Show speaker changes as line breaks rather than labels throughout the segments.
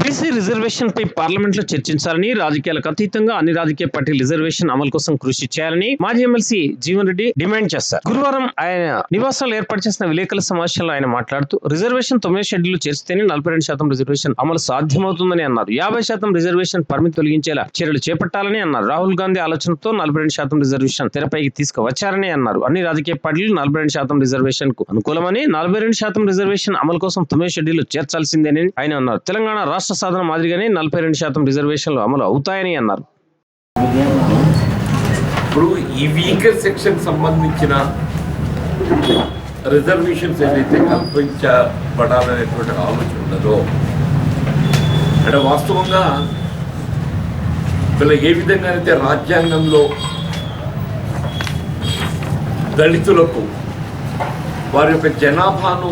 BC reservation పై పార్లమెంట్లో చర్చించాలని రాజకీయాలకు అతీతంగా అన్ని రాజకీయ పార్టీ రిజర్వేషన్ అమలు కోసం కృషి చేయాలని మాజీ ఎమ్మెల్సీ జీవన్ రెడ్డి డిమాండ్ చేస్తారు. గురువారం ఆయన నివాసాలు ఏర్పాటు చేసిన విలేకరుల సమావేశంలో ఆయన మాట్లాడుతూ రిజర్వేషన్ తొమ్మిది షెడ్యూల్ చేస్తేనే నలభై రెండు శాతం రిజర్వేషన్ అమలు సాధ్యమవుతుందని అన్నారు. యాభై శాతం రిజర్వేషన్ పరిమితి తొలగించేలా చర్యలు చేపట్టాలని అన్నారు. రాహుల్ గాంధీ ఆలోచనతో నలభై రెండు శాతం రిజర్వేషన్ తెరపైకి తీసుకువచ్చారని అన్నారు. అన్ని రాజకీయ పార్టీలు నలభై రెండు శాతం రిజర్వేషన్కు అనుకూలమని నలభై రెండు శాతం రిజర్వేషన్ అమలు కోసం తొమ్మిది షెడ్యూల్ చేర్చాల్సిందేనని ఆయన అన్నారు. తెలంగాణ రాష్ట్ర సాధన మాదిరిగానే నలభై రెండు శాతం రిజర్వేషన్లు అమలు అవుతాయని అన్నారు.
ఇప్పుడు ఈ వీకర్ సెక్షన్ సంబంధించిన రిజర్వేషన్స్ ఏదైతే కల్పించబడాలనేటువంటి ఆలోచన ఉన్నదో అంటే వాస్తవంగా వీళ్ళ ఏ విధంగా అయితే రాజ్యాంగంలో దళితులకు వారి యొక్క జనాభాను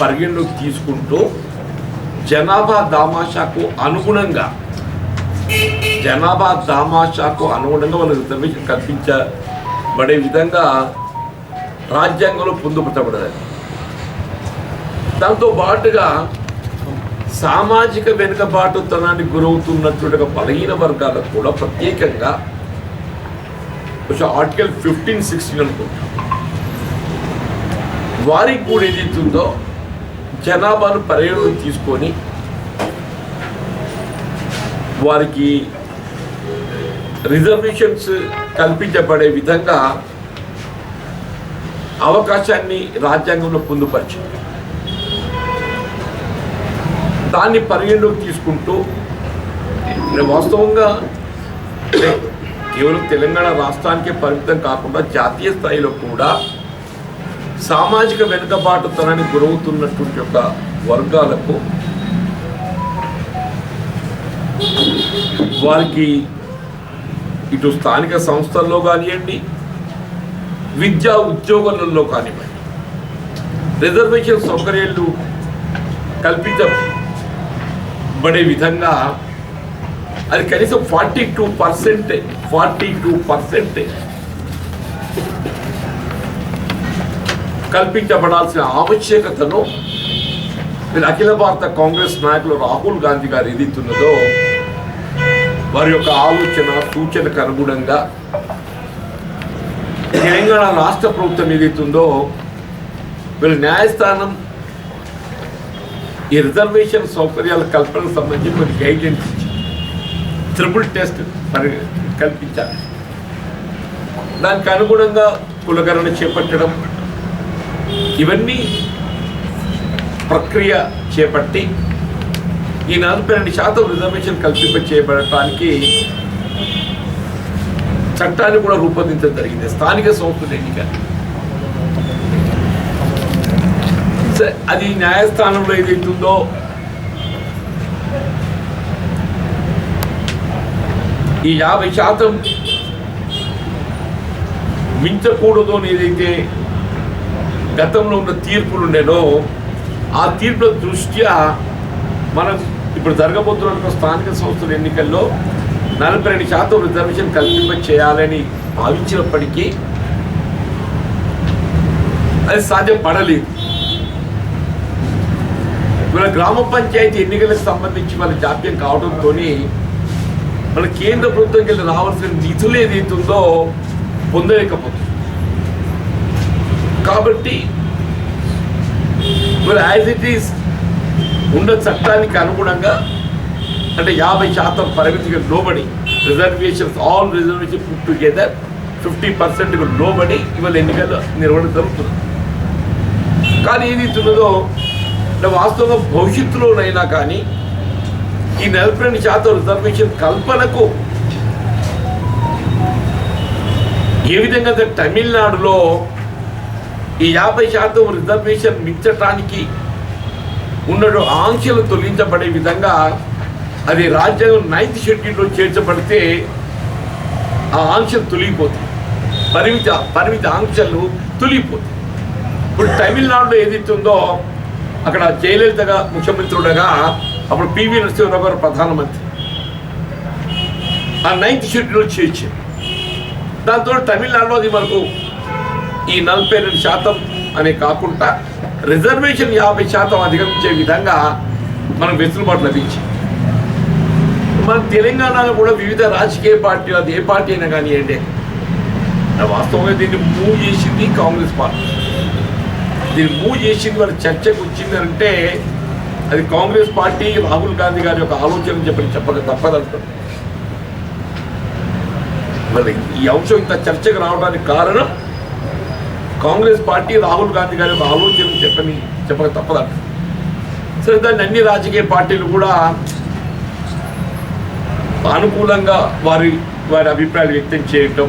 పరిగణలోకి తీసుకుంటూ జనాభా దామాషాకు అనుగుణంగా జనాభా దామాషాకు అనుగుణంగా మనకు రిజర్వేషన్ కల్పించబడే విధంగా రాజ్యాంగంలో పొందుపరచబడదు దాంతో పాటుగా సామాజిక వెనుకబాటుతనానికి గురవుతున్నటువంటి బలహీన వర్గాలకు కూడా ప్రత్యేకంగా కొంచెం ఆర్టికల్ ఫిఫ్టీన్ సిక్స్టీన్ అనుకుంటాం. వారికి కూడా ఏదైతుందో జనాభాను పరిగణలోకి తీసుకొని వారికి రిజర్వేషన్స్ కల్పించబడే విధంగా అవకాశాన్ని రాజ్యాంగంలో పొందుపరిచింది. దాన్ని పరిగణలోకి తీసుకుంటూ వాస్తవంగా కేవలం తెలంగాణ రాష్ట్రానికే పరిమితం కాకుండా జాతీయ స్థాయిలో కూడా సామాజిక వెనుకబాటుతనానికి గురవుతున్నటువంటి యొక్క వర్గాలకు వారికి ఇటు స్థానిక సంస్థల్లో కానివ్వండి విద్యా ఉద్యోగాలలో కానివ్వండి రిజర్వేషన్ సౌకర్యాలు కల్పించబడే విధంగా అది కనీసం ఫార్టీ టూ పర్సెంటే ఫార్టీ టూ పర్సెంటే కల్పించబడాల్సిన ఆవశ్యకతను మీరు అఖిల భారత కాంగ్రెస్ నాయకులు రాహుల్ గాంధీ గారు ఏదైతున్నదో వారి యొక్క ఆలోచన సూచనకు అనుగుణంగా తెలంగాణ రాష్ట్ర ప్రభుత్వం ఏదైతుందో వీళ్ళ న్యాయస్థానం ఈ రిజర్వేషన్ సౌకర్యాల కల్పనకు సంబంధించి కొన్ని గైడెన్స్ ఇచ్చింది త్రిపుల్ టెస్ట్ మరి కల్పించాలి. దానికి అనుగుణంగా కులగరణ చేపట్టడం ఇవన్నీ ప్రక్రియ చేపట్టి ఈ నలభై రెండు శాతం రిజర్వేషన్ కల్పింప చేయబడటానికి చట్టాన్ని కూడా రూపొందించడం జరిగింది. స్థానిక సంస్థల ఎన్నిక. అది న్యాయస్థానంలో ఏదైతుందో ఈ యాభై శాతం మించకూడదు అని ఏదైతే గతంలో ఉన్న తీర్పులు ఉండేనో ఆ తీర్పుల దృష్ట్యా మనం ఇప్పుడు జరగబోతున్న స్థానిక సంస్థల ఎన్నికల్లో నలభై రెండు శాతం రిజర్వేషన్ కల్పింప చేయాలని భావించినప్పటికీ అది సాధ్యపడలేదు మన గ్రామ పంచాయతీ ఎన్నికలకు సంబంధించి మన జాప్యం కావడంతో మన కేంద్ర ప్రభుత్వంకి వెళ్ళి రావాల్సిన నిధులు ఏదైతుందో పొందలేకపోతుంది కాబట్టి మరి యాజ్ ఇట్ ఈస్ ఉన్న చట్టానికి అనుగుణంగా అంటే యాభై శాతం పరిమితికి లోబడి reservations all reservation put together fifty percent లోబడి ఇవాళ ఎన్నికలు నిర్వహణ జరుగుతుంది. కానీ ఏది ఇస్తున్నదో అంటే వాస్తవంగా భవిష్యత్తులోనైనా కానీ ఈ నలభై రెండు శాతం రిజర్వేషన్ కల్పనకు ఏ విధంగా తమిళనాడులో ఈ యాభై శాతం రిజర్వేషన్ మించటానికి ఉన్న ఆంక్షలు తొలగించబడే విధంగా అది రాజ్యాంగం నైన్త్ షెడ్యూల్లో చేర్చబడితే ఆ ఆంక్షలు తొలగిపోతాయి. పరిమిత పరిమిత ఆంక్షలు తొలగిపోతాయి. ఇప్పుడు తమిళనాడులో ఏదైతుందో ఉందో అక్కడ జయలలితగా ముఖ్యమంత్రుడగా అప్పుడు పివి నరసింహరావు గారు ప్రధానమంత్రి. ఆ నైన్త్ షెడ్యూల్ చేర్చారు. దాంతో తమిళనాడులో అది మనకు ఈ నలభై రెండు శాతం అనే కాకుండా రిజర్వేషన్ యాభై శాతం అధిగమించే విధంగా మనం వెసులుబాటు లభించింది. మన తెలంగాణలో కూడా వివిధ రాజకీయ పార్టీలు అది ఏ పార్టీ అయినా కానివ్వండి వాస్తవంగా దీన్ని మూవ్ చేసింది కాంగ్రెస్ పార్టీ. దీన్ని మూవ్ చేసింది వాళ్ళ చర్చకు వచ్చింది అంటే అది కాంగ్రెస్ పార్టీ రాహుల్ గాంధీ గారి యొక్క ఆలోచన చెప్పని చెప్పక తప్పదంటుంది మరి ఈ అంశం ఇంత చర్చకు రావడానికి కారణం కాంగ్రెస్ పార్టీ రాహుల్ గాంధీ గారి యొక్క ఆలోచన చెప్పని చెప్పక తప్పదట. సరే దాన్ని అన్ని రాజకీయ పార్టీలు కూడా అనుకూలంగా వారి వారి అభిప్రాయాలు వ్యక్తం చేయటం.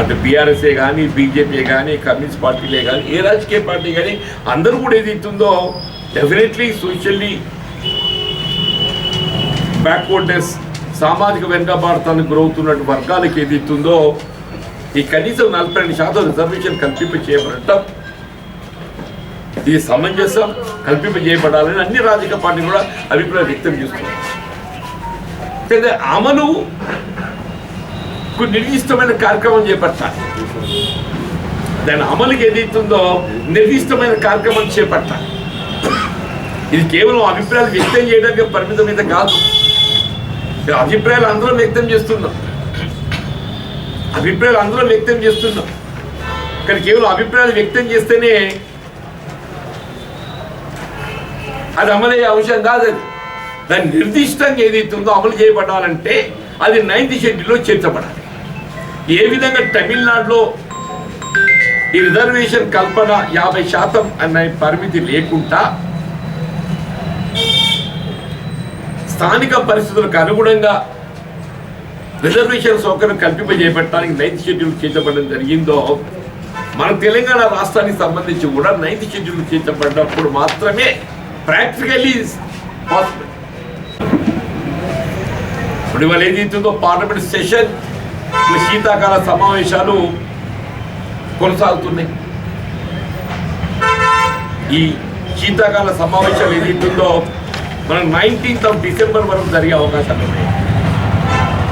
అటు బీఆర్ఎస్ఏ కానీ బీజేపీ కానీ కమ్యూనిస్ట్ పార్టీలే కానీ ఏ రాజకీయ పార్టీ కానీ అందరూ కూడా ఏది ఇస్తుందో డెఫినెట్లీ సోషల్లీ బ్యాక్వర్డ్నెస్ సామాజిక వెనుకబాటుతానికి గురవుతున్నటువంటి వర్గాలకు ఏది ఇస్తుందో ఈ కనీసం నలభై రెండు శాతం రిజర్వేషన్ కల్పింప చేయబడటం ఇది సమంజసం కల్పింప చేయబడాలని అన్ని రాజకీయ పార్టీలు కూడా అభిప్రాయం వ్యక్తం చేస్తున్నాయి. అమలు నిర్దిష్టమైన కార్యక్రమం చేపట్టాలి. దాని అమలుకి ఏదైతుందో నిర్దిష్టమైన కార్యక్రమం చేపట్టాలి. ఇది కేవలం అభిప్రాయాలు వ్యక్తం చేయడానికి పరిమితం మీద కాదు. అభిప్రాయాలు అందరం వ్యక్తం చేస్తున్నాం. అభిప్రాయాలు అందులో వ్యక్తం చేస్తున్నాం. కానీ కేవలం అభిప్రాయాలు వ్యక్తం చేస్తేనే అది అమలయ్యే అంశం కాదు అది. దాన్ని నిర్దిష్టంగా ఏదైతుందో అమలు చేయబడాలంటే అది నైన్త్ షెడ్యూల్లో చేర్చబడాలి. ఏ విధంగా తమిళనాడులో ఈ రిజర్వేషన్ కల్పన యాభై శాతం అనే పరిమితి లేకుండా స్థానిక పరిస్థితులకు అనుగుణంగా రిజర్వేషన్ సౌకర్యం కల్పింపజేయబట్టడానికి నైన్త్ షెడ్యూల్ చేర్చబడడం జరిగిందో మన తెలంగాణ రాష్ట్రానికి సంబంధించి కూడా నైన్త్ షెడ్యూల్ చేర్చబడినప్పుడు మాత్రమే ప్రాక్టికలీ పాసిబుల్ ఇప్పుడు ఇవాళ ఏదైతుందో పార్లమెంట్ సెషన్ శీతాకాల సమావేశాలు కొనసాగుతున్నాయి. ఈ శీతాకాల సమావేశాలు ఏదైతుందో మనం నైన్టీన్త్ ఆఫ్ డిసెంబర్ వరకు జరిగే అవకాశాలు ఉన్నాయి.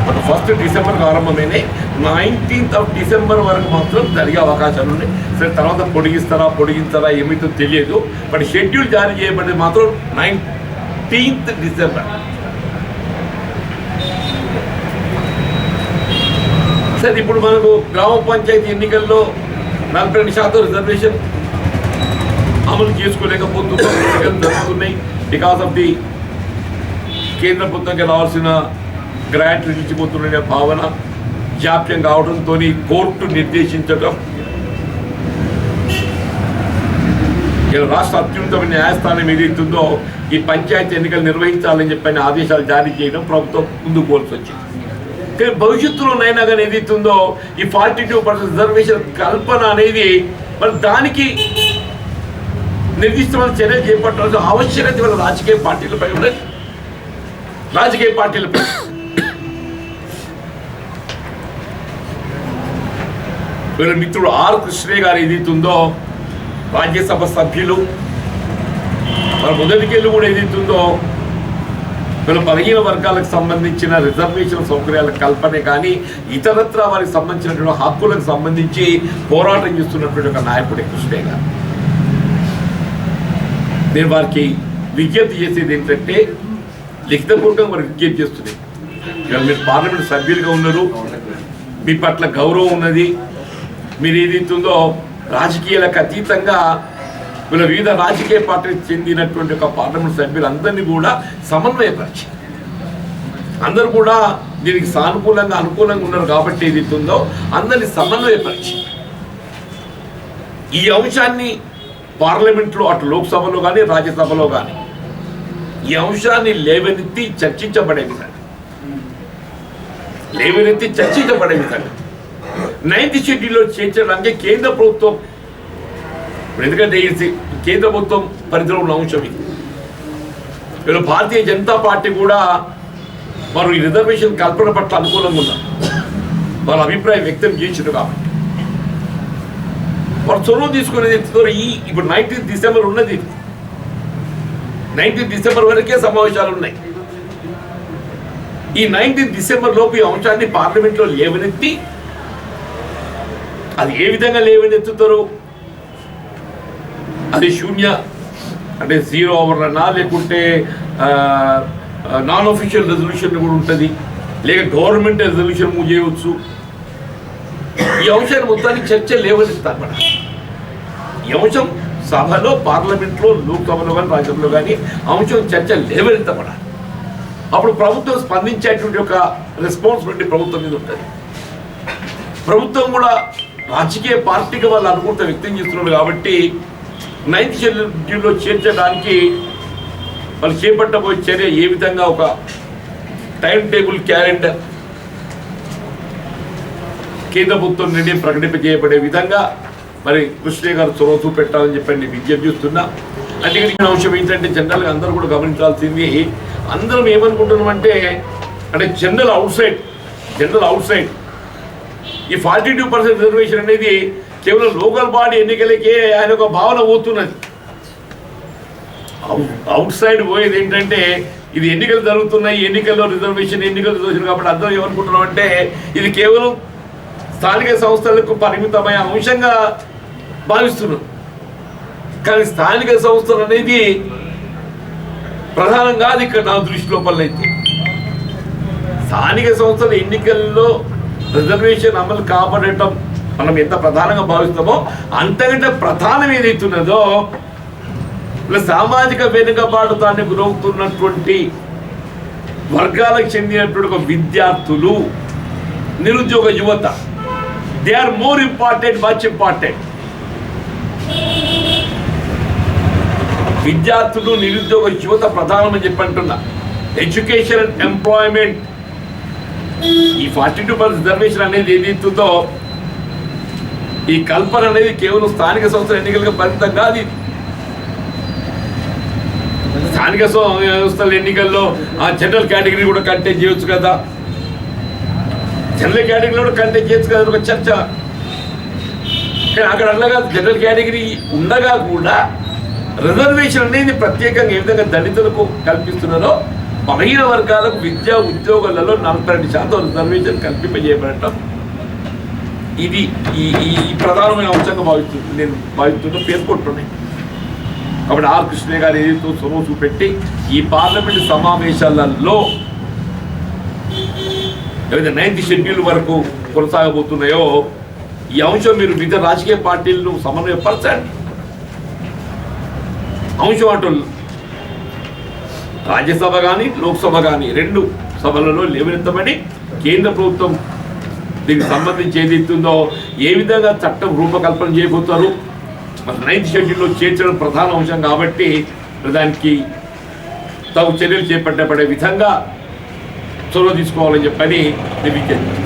మన ఫస్ట్ డిసెంబర్ ప్రారంభమైనాయి నైన్టీన్త్ ఆఫ్ డిసెంబర్ వరకు మాత్రం జరిగే అవకాశాలు ఉన్నాయి. సరే తర్వాత పొడిగిస్తారా పొడిగిస్తారా ఏమైతే తెలియదు. బట్ షెడ్యూల్ జారీ చేయబడింది మాత్రం నైన్టీన్త్ డిసెంబర్ సరే ఇప్పుడు మనకు గ్రామ పంచాయతీ ఎన్నికల్లో నలభై రెండు శాతం రిజర్వేషన్ అమలు చేసుకోలేకపోతున్నాం జరుగుతున్నాయి. బికాస్ ఆఫ్ ది కేంద్ర ప్రభుత్వం రావాల్సిన గ్రాంట్లు నిలిచిపోతున్న భావన జాప్యం కావడంతో కోర్టు నిర్దేశించడం ఇలా రాష్ట్ర అత్యున్నత న్యాయస్థానం ఏదైతుందో ఈ పంచాయతీ ఎన్నికలు నిర్వహించాలని చెప్పని ఆదేశాలు జారీ చేయడం ప్రభుత్వం ముందు కోల్సి వచ్చింది. కానీ భవిష్యత్తులోనైనా కానీ ఏదైతుందో ఈ ఫార్టీ టూ పర్సెంట్ రిజర్వేషన్ కల్పన అనేది మరి దానికి నిర్దిష్టమైన చర్యలు చేపట్టాల్సిన ఆవశ్యకత రాజకీయ పార్టీలపై ఉన్నది. రాజకీయ పార్టీలపై. వీళ్ళ మిత్రుడు ఆర్ కృష్ణయ్య గారు ఏదైతుందో రాజ్యసభ సభ్యులు మన మొదటికెళ్ళి కూడా ఏదైతుందో వీళ్ళ బలహీన వర్గాలకు సంబంధించిన రిజర్వేషన్ సౌకర్యాల కల్పనే కానీ ఇతరత్ర వారికి సంబంధించినటువంటి హక్కులకు సంబంధించి పోరాటం చేస్తున్నటువంటి ఒక నాయకుడే కృష్ణయ్య గారు. నేను వారికి విజ్ఞప్తి చేసేది ఏంటంటే లిఖితపూర్వకంగా వారికి విజ్ఞప్తి చేస్తున్నాయి. ఇవాళ మీరు పార్లమెంట్ సభ్యులుగా ఉన్నారు మీ పట్ల గౌరవం ఉన్నది మీరు ఏదైతుందో రాజకీయాలకు అతీతంగా వీళ్ళ వివిధ రాజకీయ పార్టీకి చెందినటువంటి ఒక పార్లమెంట్ సభ్యులందరినీ కూడా సమన్వయపరిచి అందరూ కూడా దీనికి సానుకూలంగా అనుకూలంగా ఉన్నారు కాబట్టి ఏదైతుందో అందరినీ సమన్వయపరిచి ఈ అంశాన్ని పార్లమెంట్లో అటు లోక్సభలో కానీ రాజ్యసభలో కానీ ఈ అంశాన్ని లేవనెత్తి చర్చించబడే విధంగా లేవనెత్తి చర్చించబడే విధంగా నైన్త్ షెడ్యూల్లో చేర్చడానికి కేంద్ర ప్రభుత్వం ఎందుకంటే ఇది కేంద్ర ప్రభుత్వం పరిధిలో ఉన్న అంశం ఇది. వీళ్ళు భారతీయ జనతా పార్టీ కూడా వారు ఈ రిజర్వేషన్ కల్పన పట్ల అనుకూలంగా ఉన్నారు. వాళ్ళ అభిప్రాయం వ్యక్తం చేసిండు కాబట్టి. వారు చొరవ తీసుకునేది ఈ ఇప్పుడు నైన్టీన్త్ డిసెంబర్ ఉన్నది. నైన్టీన్త్ డిసెంబర్ వరకే సమావేశాలు ఉన్నాయి. ఈ నైన్టీన్త్ డిసెంబర్ లోపు ఈ అంశాన్ని పార్లమెంట్లో లేవనెత్తి అది ఏ విధంగా లేవనెత్తుతారు అది శూన్య అంటే జీరో అవర్లనా లేకుంటే నాన్ అఫీషియల్ రెజల్యూషన్ కూడా ఉంటుంది. లేక గవర్నమెంట్ రెజల్యూషన్ మూవ్ చేయవచ్చు. ఈ అంశాన్ని మొత్తానికి చర్చ లేవనిస్తారు మన ఈ అంశం సభలో పార్లమెంట్లో లోక్సభలో కానీ రాజ్యసభలో కానీ అంశం చర్చ లేవనెత్తబడ అప్పుడు ప్రభుత్వం స్పందించేటువంటి ఒక రెస్పాన్సిబిలిటీ ప్రభుత్వం మీద ఉంటుంది. ప్రభుత్వం కూడా రాజకీయ పార్టీకి వాళ్ళు అనుకుంటే వ్యక్తం చేస్తున్నారు కాబట్టి నైన్త్ షెడ్యూల్లో చేర్చడానికి వాళ్ళు చేపట్టబోయే చర్య ఏ విధంగా ఒక టైం టేబుల్ క్యాలెండర్ కేంద్ర ప్రభుత్వం నుండి ప్రకటింపజేయబడే విధంగా మరి కృష్ణయ్య గారు చొరవ చూపెట్టాలని చెప్పండి నేను విజ్ఞప్తి చూస్తున్నా. అంటే ఇక్కడ అంశం ఏంటంటే జనరల్గా అందరూ కూడా గమనించాల్సింది అందరం ఏమనుకుంటున్నామంటే అంటే general outside general outside ఈ ఫార్టీ టూ పర్సెంట్ రిజర్వేషన్ అనేది కేవలం లోకల్ బాడీ ఎన్నికలకే ఆయన ఒక భావన పోతున్నది అవుట్ సైడ్ పోయేది ఏంటంటే ఇది ఎన్నికలు జరుగుతున్నాయి ఎన్నికల్లో రిజర్వేషన్ ఎన్నికలు రిజర్వేషన్ కాబట్టి అందరూ ఏమనుకుంటున్నాం అంటే ఇది కేవలం స్థానిక సంస్థలకు పరిమితమైన అంశంగా భావిస్తున్నారు. కానీ స్థానిక సంస్థలు అనేది ప్రధానంగా కాదు ఇక్కడ నా దృష్టి లోపలైతే స్థానిక సంస్థల ఎన్నికల్లో రిజర్వేషన్ అమలు కాపాడటం మనం ఎంత ప్రధానంగా భావిస్తామో అంతకంటే ప్రధానం ఏదైతున్నదో ఇలా సామాజిక వెనుకబాటుతాన్ని గురవుతున్నటువంటి వర్గాలకు చెందినటువంటి ఒక విద్యార్థులు నిరుద్యోగ యువత. They are more important much important విద్యార్థులు నిరుద్యోగ యువత ప్రధానమని చెప్పి అంటున్నా. ఎడ్యుకేషన్ అండ్ ఎంప్లాయ్మెంట్ ఈ ఫార్టీ టూ పర్సెంట్ రిజర్వేషన్ అనేది ఏదైతుందో ఈ కల్పన అనేది కేవలం స్థానిక సంస్థల ఎన్నికలకు పరిమితం కాదు స్థానిక సంస్థల ఎన్నికల్లో ఆ జనరల్ కేటగిరీ కూడా కంటెక్ట్ చేయొచ్చు కదా. జనరల్ కేటగిరీలో కూడా కంటెక్ట్ చేయొచ్చు కదా ఒక చర్చ. కానీ అక్కడ అనగా జనరల్ కేటగిరీ ఉండగా కూడా రిజర్వేషన్ అనేది ప్రత్యేకంగా ఏ విధంగా దళితులకు కల్పిస్తున్నారో బలహీన వర్గాలకు విద్యా ఉద్యోగాలలో నలభై రెండు శాతం రిజర్వేషన్ కల్పింపజేయబడటం. ఇది ఈ ఈ ప్రధానమైన అంశంగా భావిస్తుంది నేను భావిస్తున్న పేర్కొంటున్నాయి కాబట్టి ఆర్ కృష్ణయ్య గారు ఏదైతే సొరవ చూపెట్టి ఈ పార్లమెంట్ సమావేశాలలో ఏదైతే నైన్త్ షెడ్యూల్ వరకు కొనసాగబోతున్నాయో ఈ అంశం మీరు వివిధ రాజకీయ పార్టీలను సమన్వయపరచండి. అంశం అంటూ రాజ్యసభ కానీ లోక్సభ కానీ రెండు సభలలో లేవనెత్తమని కేంద్ర ప్రభుత్వం దీనికి సంబంధించి ఏదైతుందో ఏ విధంగా చట్టం రూపకల్పన చేయబోతారు? నైన్త్ షెడ్యూల్లో చేర్చడం ప్రధాన అంశం కాబట్టి ప్రధానికి దానికి తగు చర్యలు చేపట్టబడే విధంగా చొరవ తీసుకోవాలని చెప్పని నేను విజ్ఞప్తి